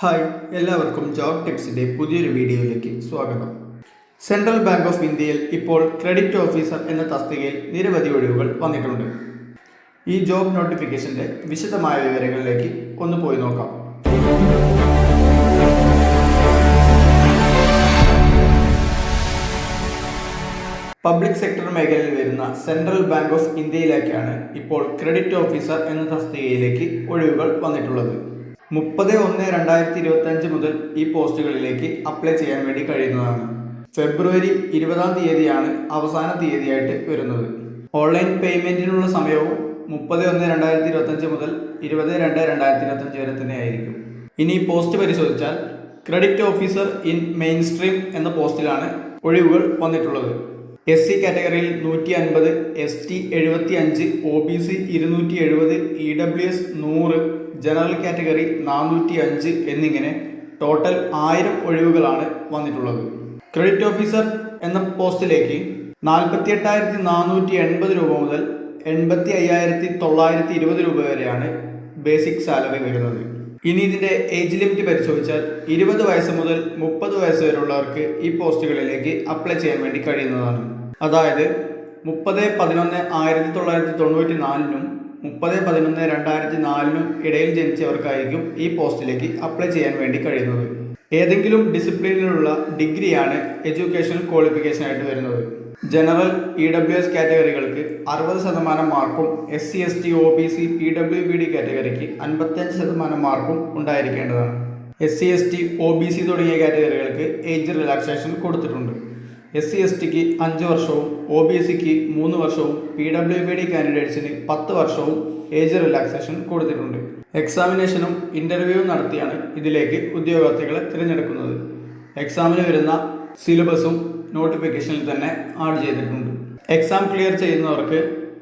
Hi എല്ലാവർക്കും job ടിപ്സിന്റെ പുതിയൊരു വീഡിയോയിലേക്ക് സ്വാഗതം. സെൻട്രൽ ബാങ്ക് ഓഫ് ഇന്ത്യയിൽ ഇപ്പോൾ ക്രെഡിറ്റ് ഓഫീസർ എന്ന തസ്തികയിൽ നിരവധി ഒഴിവുകൾ വന്നിട്ടുണ്ട്. ഈ ജോബ് നോട്ടിഫിക്കേഷന്റെ വിശദമായ വിവരങ്ങളിലേക്ക് ഒന്ന് പോയി നോക്കാം. പബ്ലിക് സെക്ടർ മേഖലയിൽ വരുന്ന സെൻട്രൽ ബാങ്ക് ഓഫ് ഇന്ത്യയിലേക്കാണ് ഇപ്പോൾ ക്രെഡിറ്റ് ഓഫീസർ എന്ന തസ്തികയിലേക്ക് ഒഴിവുകൾ വന്നിട്ടുള്ളത്. മുപ്പത് ഒന്ന് രണ്ടായിരത്തി ഇരുപത്തി അഞ്ച് മുതൽ ഈ പോസ്റ്റുകളിലേക്ക് അപ്ലൈ ചെയ്യാൻ വേണ്ടി കഴിയുന്നതാണ്. ഫെബ്രുവരി ഇരുപതാം തീയതിയാണ് അവസാന തീയതിയായിട്ട് വരുന്നത്. ഓൺലൈൻ പേയ്മെന്റിനുള്ള സമയവും മുപ്പത് ഒന്ന് രണ്ടായിരത്തി ഇരുപത്തി അഞ്ച് മുതൽ ഇരുപത് രണ്ട് രണ്ടായിരത്തി ഇരുപത്തി അഞ്ച് വരെ തന്നെ ആയിരിക്കും. ഇനി പോസ്റ്റ് പരിശോധിച്ചാൽ credit officer in main stream എന്ന പോസ്റ്റിലാണ് ഒഴിവുകൾ വന്നിട്ടുള്ളത്. എസ് സി കാറ്റഗറിയിൽ നൂറ്റി അൻപത് എസ് ടി എഴുപത്തി അഞ്ച് ഒ ബി സി ഇരുന്നൂറ്റി എഴുപത് ഇ ഡബ്ല്യു എസ് നൂറ് ജനറൽ കാറ്റഗറി നാനൂറ്റി അഞ്ച് എന്നിങ്ങനെ ടോട്ടൽ ആയിരം ഒഴിവുകളാണ് വന്നിട്ടുള്ളത്. ക്രെഡിറ്റ് ഓഫീസർ എന്ന പോസ്റ്റിലേക്ക് നാൽപ്പത്തി എട്ടായിരത്തി നാനൂറ്റി എൺപത് രൂപ മുതൽ എൺപത്തി അയ്യായിരത്തി തൊള്ളായിരത്തി ഇരുപത് രൂപ വരെയാണ് ബേസിക് സാലറി വരുന്നത്. ഇനി ഇതിന്റെ ഏജ് ലിമിറ്റ് പരിശോധിച്ചാൽ ഇരുപത് വയസ്സ് മുതൽ മുപ്പത് വയസ്സ് വരെയുള്ളവർക്ക് ഈ പോസ്റ്റുകളിലേക്ക് അപ്ലൈ ചെയ്യാൻ വേണ്ടി കഴിയുന്നതാണ്. അതായത് മുപ്പത് പതിനൊന്ന് ആയിരത്തി തൊള്ളായിരത്തി തൊണ്ണൂറ്റി നാലിനും മുപ്പത് പതിനൊന്ന് രണ്ടായിരത്തി നാലിനും ഇടയിൽ ജനിച്ചവർക്കായിരിക്കും ഈ പോസ്റ്റിലേക്ക് അപ്ലൈ ചെയ്യാൻ വേണ്ടി കഴിയുന്നത്. ഏതെങ്കിലും ഡിസിപ്ലിനിലുള്ള ഡിഗ്രിയാണ് എഡ്യൂക്കേഷണൽ ക്വാളിഫിക്കേഷൻ ആയിട്ട് വരുന്നത്. ജനറൽ ഇ ഡബ്ല്യു എസ് കാറ്റഗറികൾക്ക് അറുപത് ശതമാനം മാർക്കും S C S T O B C P W B D കാറ്റഗറിക്ക് അൻപത്തഞ്ച് ശതമാനം മാർക്കും ഉണ്ടായിരിക്കേണ്ടതാണ്. S C S T O B C തുടങ്ങിയ കാറ്റഗറികൾക്ക് ഏജ് റിലാക്സേഷൻ കൊടുത്തിട്ടുണ്ട്. എസ് സി എസ് ടിക്ക് അഞ്ച് വർഷവും ഒ ബി സിക്ക് മൂന്ന് വർഷവും പി ഡബ്ല്യു ബി ഡി കാൻഡിഡേറ്റ്സിന് പത്ത് വർഷവും ഏജ് റിലാക്സേഷൻ കൊടുത്തിട്ടുണ്ട്. എക്സാമിനേഷനും ഇന്റർവ്യൂവും നടത്തിയാണ് ഇതിലേക്ക് ഉദ്യോഗാർത്ഥികളെ തിരഞ്ഞെടുക്കുന്നത്. എക്സാമിന് വരുന്ന സിലബസും നോട്ടിഫിക്കേഷനിൽ തന്നെ ആഡ് ചെയ്തിട്ടുണ്ട്. എക്സാം ക്ലിയർ ചെയ്യുന്നവർക്ക്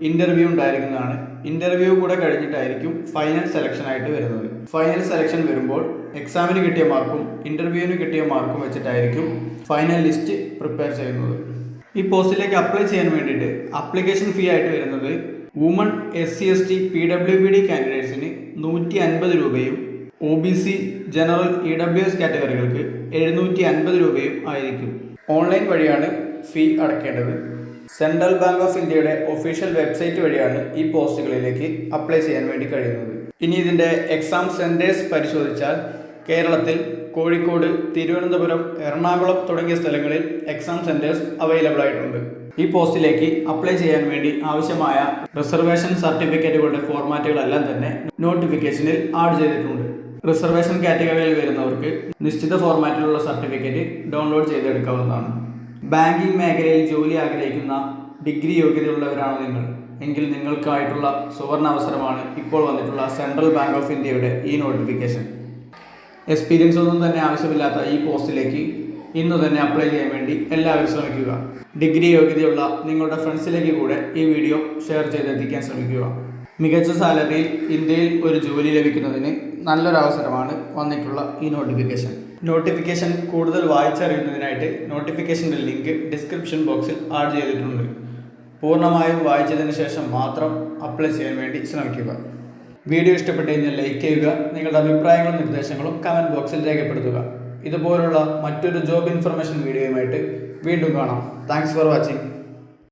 ഇന്റർവ്യൂ ഉണ്ടായിരിക്കുന്നതാണ് ഇന്റർവ്യൂ കൂടെ കഴിഞ്ഞിട്ടായിരിക്കും ഫൈനൽ സെലക്ഷൻ ആയിട്ട് വരുന്നത്. ഫൈനൽ സെലക്ഷൻ വരുമ്പോൾ എക്സാമിന് കിട്ടിയ മാർക്കും ഇന്റർവ്യൂവിന് കിട്ടിയ മാർക്കും വെച്ചിട്ടായിരിക്കും ഫൈനൽ ലിസ്റ്റ് പ്രിപ്പയർ ചെയ്യുന്നത്. ഈ പോസ്റ്റിലേക്ക് അപ്ലൈ ചെയ്യാൻ വേണ്ടിയിട്ട് അപ്ലിക്കേഷൻ ഫീ ആയിട്ട് വരുന്നത് woman S C S T P W B D കാൻഡിഡേറ്റ്സിന് നൂറ്റി അൻപത് രൂപയും O B C general E W S കാറ്റഗറികൾക്ക് എഴുന്നൂറ്റി അൻപത് രൂപയും ആയിരിക്കും. ഓൺലൈൻ വഴിയാണ് ഫീ അടയ്ക്കേണ്ടത് സെൻട്രൽ ബാങ്ക് ഓഫ് ഇന്ത്യയുടെ ഒഫീഷ്യൽ വെബ്സൈറ്റ് വഴിയാണ് ഈ പോസ്റ്റുകളിലേക്ക് അപ്ലൈ ചെയ്യാൻ വേണ്ടി കഴിയുന്നത്. ഇനി ഇതിന്റെ എക്സാം സെന്റേഴ്സ് പരിശോധിച്ചാൽ കേരളത്തിൽ കോഴിക്കോട് തിരുവനന്തപുരം എറണാകുളം തുടങ്ങിയ സ്ഥലങ്ങളിൽ എക്സാം സെന്റേഴ്സ് അവൈലബിൾ ആയിട്ടുണ്ട്. ഈ പോസ്റ്റിലേക്ക് അപ്ലൈ ചെയ്യാൻ വേണ്ടി ആവശ്യമായ റിസർവേഷൻ സർട്ടിഫിക്കറ്റുകളുടെ ഫോർമാറ്റുകളെല്ലാം തന്നെ നോട്ടിഫിക്കേഷനിൽ ആഡ് ചെയ്തിട്ടുണ്ട്. റിസർവേഷൻ കാറ്റഗറിയിൽ വരുന്നവർക്ക് നിശ്ചിത ഫോർമാറ്റിലുള്ള സർട്ടിഫിക്കറ്റ് ഡൗൺലോഡ് ചെയ്തെടുക്കാവുന്നതാണ്. ബാങ്കിംഗ് മേഖലയിൽ ജോലി ആഗ്രഹിക്കുന്ന ഡിഗ്രി യോഗ്യതയുള്ളവരാണ് നിങ്ങൾ. എങ്കിൽ നിങ്ങൾക്കായിട്ടുള്ള സുവർണ അവസരമാണ് ഇപ്പോൾ വന്നിട്ടുള്ള സെൻട്രൽ ബാങ്ക് ഓഫ് ഇന്ത്യയുടെ ഈ നോട്ടിഫിക്കേഷൻ. എക്സ്പീരിയൻസ് ഒന്നും തന്നെ ആവശ്യമില്ലാത്ത ഈ പോസ്റ്റിലേക്ക് ഇന്ന് തന്നെ അപ്ലൈ ചെയ്യാൻ വേണ്ടി എല്ലാവരും ശ്രമിക്കുക. ഡിഗ്രി യോഗ്യതയുള്ള നിങ്ങളുടെ ഫ്രണ്ട്സിലേക്ക് കൂടെ ഈ വീഡിയോ ഷെയർ ചെയ്തെത്തിക്കാൻ ശ്രമിക്കുക. മികച്ച സാലറിയിൽ ഇന്ത്യയിൽ ഒരു ജോലി ലഭിക്കുന്നതിന് നല്ലൊരു അവസരമാണ് വന്നിട്ടുള്ള ഈ നോട്ടിഫിക്കേഷൻ നോട്ടിഫിക്കേഷൻ കൂടുതൽ വായിച്ചറിയുന്നതിനായിട്ട് നോട്ടിഫിക്കേഷന്റെ ലിങ്ക് ഡിസ്ക്രിപ്ഷൻ ബോക്സിൽ ആഡ് ചെയ്തിട്ടുണ്ട്. പൂർണമായും വായിച്ചതിന് ശേഷം മാത്രം അപ്ലൈ ചെയ്യാൻ വേണ്ടി ശ്രമിക്കുക. വീഡിയോ ഇഷ്ടപ്പെട്ടു കഴിഞ്ഞാൽ ലൈക്ക് ചെയ്യുക നിങ്ങളുടെ അഭിപ്രായങ്ങളും നിർദ്ദേശങ്ങളും കമന്റ് ബോക്സിൽ രേഖപ്പെടുത്തുക. ഇതുപോലുള്ള മറ്റൊരു ജോബ് ഇൻഫർമേഷൻ വീഡിയോയുമായിട്ട് വീണ്ടും കാണാം. Thanks for watching